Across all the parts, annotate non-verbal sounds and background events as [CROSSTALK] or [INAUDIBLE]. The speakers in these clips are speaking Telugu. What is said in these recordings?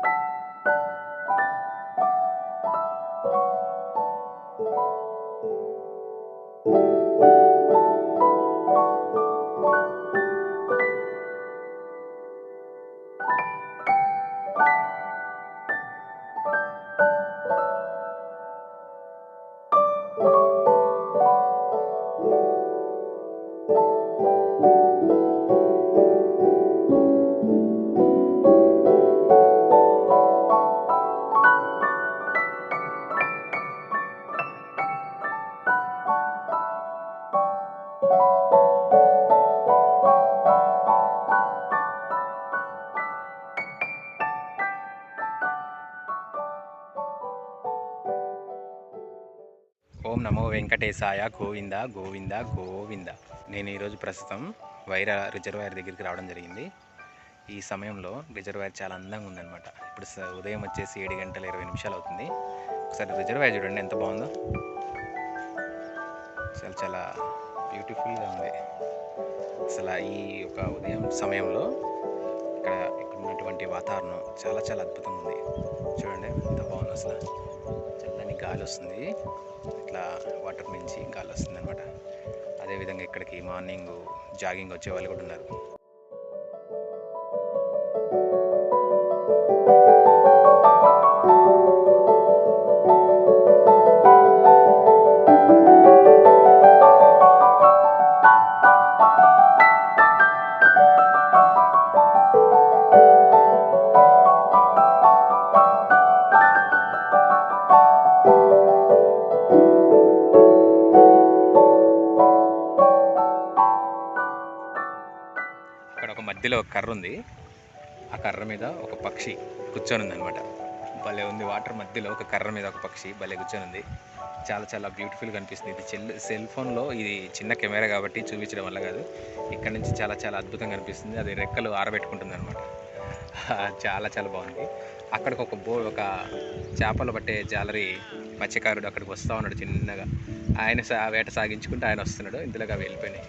you ఓం నమో వెంకటేశాయ గోవింద గోవింద గోవింద. నేను ఈరోజు ప్రస్తుతం వైర రిజర్వాయర్ దగ్గరికి రావడం జరిగింది. ఈ సమయంలో రిజర్వాయర్ చాలా అందంగా ఉందన్నమాట. ఇప్పుడు ఉదయం వచ్చేసి ఏడు గంటల ఇరవై నిమిషాలు అవుతుంది. ఒకసారి రిజర్వాయర్ చూడండి ఎంత బాగుందో. అసలు చాలా బ్యూటిఫుల్గా ఉంది. అసలు ఈ యొక్క ఉదయం సమయంలో ఇక్కడ ఇక్కడ ఉన్నటువంటి వాతావరణం చాలా చాలా అద్భుతంగా ఉంది. చూడండి ఎంత బాగుంది అసలు. చల్లని గాలి వస్తుంది. ఇట్లా వాటర్ నుంచి గాలి వస్తుంది అనమాట అదేవిధంగా ఇక్కడికి మార్నింగ్ జాగింగ్ వచ్చే వాళ్ళు కూడా ఉన్నారు. మధ్యలో ఒక కర్ర ఉంది. ఆ కర్ర మీద ఒక పక్షి కూర్చొని ఉంది అనమాట భలే ఉంది వాటర్ మధ్యలో ఒక కర్ర మీద ఒక పక్షి భలే కూర్చొని ఉంది. చాలా చాలా బ్యూటిఫుల్ కనిపిస్తుంది ఇది చెల్ సెల్ ఫోన్లో ఇది చిన్న కెమెరా కాబట్టి చూపించడం వల్ల కాదు. ఇక్కడ నుంచి చాలా చాలా అద్భుతంగా కనిపిస్తుంది అది రెక్కలు ఆరబెట్టుకుంటుంది అనమాట [LAUGHS] చాలా చాలా బాగుంది. అక్కడికి ఒక బో ఒక చేపలు పట్టే జాలరి మత్స్యకారుడు అక్కడికి వస్తూ ఉన్నాడు చిన్నగా. ఆయన సా వేట సాగించుకుంటూ ఆయన వస్తున్నాడు. ఇందులోగా వెళ్ళిపోయినాయి.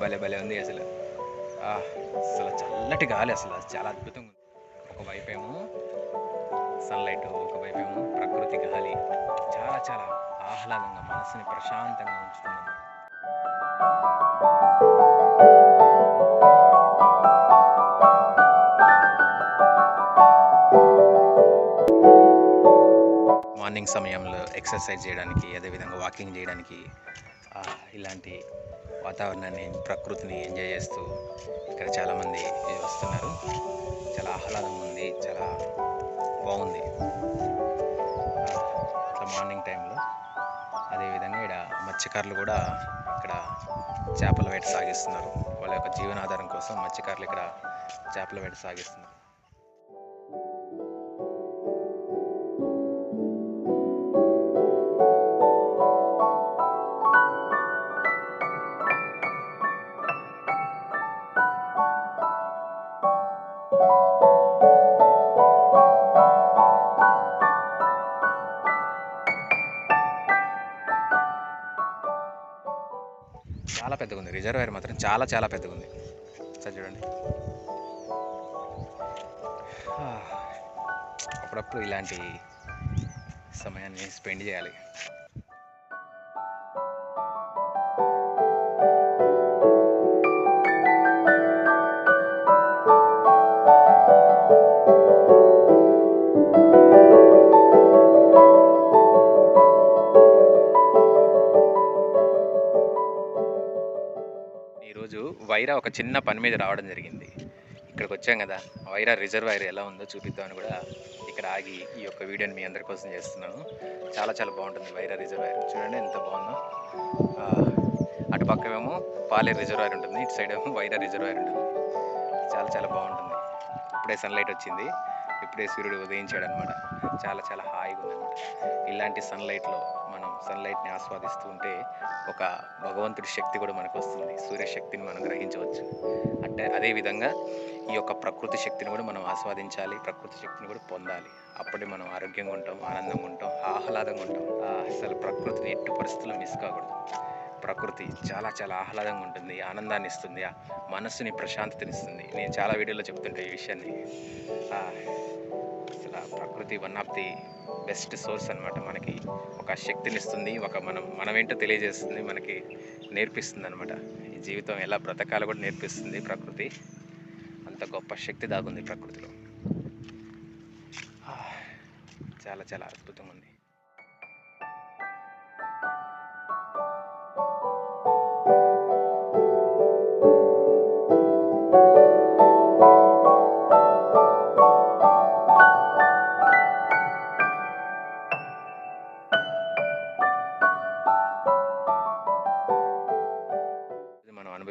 భలే భలే ఉంది అసలు. అసలు చల్లటి గాలి అసలు చాలా అద్భుతంగా ఉంది. ఒకవైపు ఏమో సన్లైట్ ఒకవైపు ఏమో ప్రకృతి గాలి. చాలా చాలా ఆహ్లాదంగా మనసుని ప్రశాంతంగా ఉంచుతుంది మార్నింగ్ సమయంలో ఎక్సర్సైజ్ చేయడానికి అదేవిధంగా వాకింగ్ చేయడానికి ఇలాంటి వాతావరణాన్ని ప్రకృతిని ఎంజాయ్ చేస్తూ ఇక్కడ చాలామంది వస్తున్నారు. చాలా ఆహ్లాదంగా ఉంది చాలా బాగుంది. అట్లా ఇట్లా మార్నింగ్ టైంలో. అదేవిధంగా ఇక్కడ మత్స్యకారులు కూడా ఇక్కడ చేపల వేట సాగిస్తున్నారు. వాళ్ళ యొక్క జీవనాధారం కోసం మత్స్యకారులు ఇక్కడ చేపల వేట సాగిస్తున్నారు. చాలా పెద్దగా ఉంది రిజర్వాయర్ మాత్రం చాలా చాలా పెద్దగా ఉంది సరే చూడండి అప్పుడప్పుడు ఇలాంటి సమయాన్ని స్పెండ్ చేయాలి. వైరా ఒక చిన్న పని మీద రావడం జరిగింది. ఇక్కడికి వచ్చాం కదా. వైరా రిజర్వాయర్ ఎలా ఉందో చూపిద్దామని కూడా ఇక్కడ ఆగి ఈ యొక్క వీడియోని మీ అందరి కోసం చేస్తున్నాను. చాలా చాలా బాగుంటుంది వైరా రిజర్వాయర్. చూడండి ఎంత బాగుందో. అటు పక్కమేమో పాలే రిజర్వాయర్ ఉంటుంది. ఇటు సైడ్ ఏమో వైరా రిజర్వాయర్ ఉంటుంది. చాలా చాలా బాగుంటుంది. ఇప్పుడే సన్లైట్ వచ్చింది. ఇప్పుడే సూర్యుడు ఉదయించాడు అనమాట చాలా చాలా హాయిగా ఉందన్నమాట ఇలాంటి సన్లైట్లో మనం సన్లైట్ని ఆస్వాదిస్తూ ఉంటే ఒక భగవంతుడి శక్తి కూడా మనకు వస్తుంది. సూర్యశక్తిని మనం గ్రహించవచ్చు. అంటే అదేవిధంగా ఈ యొక్క ప్రకృతి శక్తిని కూడా మనం ఆస్వాదించాలి. ప్రకృతి శక్తిని కూడా పొందాలి. అప్పుడే మనం ఆరోగ్యంగా ఉంటాం ఆనందంగా ఉంటాం ఆహ్లాదంగా ఉంటాం. ఆ, అసలు ప్రకృతిని ఎట్టి పరిస్థితుల్లో మిస్ కాకూడదు. ప్రకృతి చాలా చాలా ఆహ్లాదంగా ఉంటుంది ఆనందాన్ని ఇస్తుంది ఆ మనస్సుని ప్రశాంతతనిస్తుంది. నేను చాలా వీడియోలో చెప్తుంటే ఈ విషయాన్ని. అసలు ప్రకృతి one of the best source అనమాట మనకి. ఒక శక్తినిస్తుంది ఒక మనం మనమేంటో తెలియజేస్తుంది మనకి నేర్పిస్తుంది అనమాట ఈ జీవితం ఎలా బ్రతకాలో కూడా నేర్పిస్తుంది ప్రకృతి. అంత గొప్ప శక్తి దాగుంది ప్రకృతిలో. చాలా చాలా అద్భుతంగా ఉంది.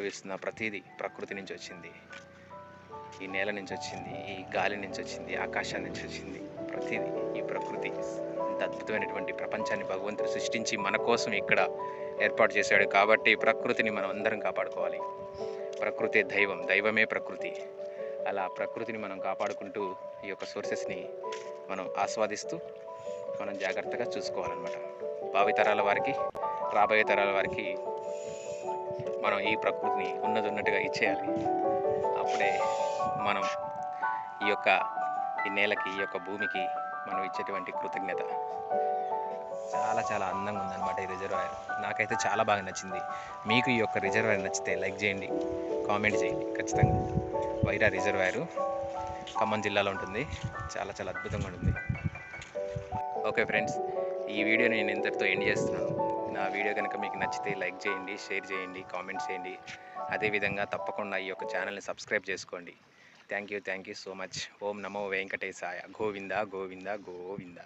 అనుభవిస్తున్న ప్రతిదీ ప్రకృతి నుంచి వచ్చింది. ఈ నేల నుంచి వచ్చింది ఈ గాలి నుంచి వచ్చింది ఆకాశం నుంచి వచ్చింది. ప్రతిదీ ఈ ప్రకృతి ఇంత అద్భుతమైనటువంటి ప్రపంచాన్ని భగవంతుడు సృష్టించి మన కోసం ఇక్కడ ఏర్పాటు చేశాడు కాబట్టి ప్రకృతిని మనం అందరం కాపాడుకోవాలి. ప్రకృతి దైవం దైవమే ప్రకృతి. అలా ప్రకృతిని మనం కాపాడుకుంటూ ఈ యొక్క సోర్సెస్ని మనం ఆస్వాదిస్తూ మనం జాగ్రత్తగా చూసుకోవాలన్నమాట. భావితరాల వారికి రాబోయే తరాల వారికి మనం ఈ ప్రకృతిని ఉన్నది ఉన్నట్టుగా ఇచ్చేయాలి. అప్పుడే మనం ఈ యొక్క ఈ నేలకి ఈ యొక్క భూమికి మనం ఇచ్చేటువంటి కృతజ్ఞత చాలా చాలా అందంగా ఉందన్నమాట ఈ రిజర్వాయర్. నాకైతే చాలా బాగా నచ్చింది. మీకు ఈ యొక్క రిజర్వాయర్ నచ్చితే లైక్ చేయండి కామెంట్ చేయండి ఖచ్చితంగా. వైరా రిజర్వాయర్ ఖమ్మం జిల్లాలో ఉంటుంది. చాలా చాలా అద్భుతంగా ఉంటుంది. ఓకే ఫ్రెండ్స్ ఈ వీడియోని నేను ఇంతటితో ఎండ్ చేస్తున్నాను. వీడియో కనుక మీకు నచ్చితే లైక్ చేయండి షేర్ చేయండి కామెంట్ చేయండి. అదేవిధంగా తప్పకుండా ఈ యొక్క ఛానల్ని సబ్స్క్రైబ్ చేసుకోండి. Thank you thank you so much ఓం నమో వెంకటేశాయ. గోవింద గోవింద గోవింద.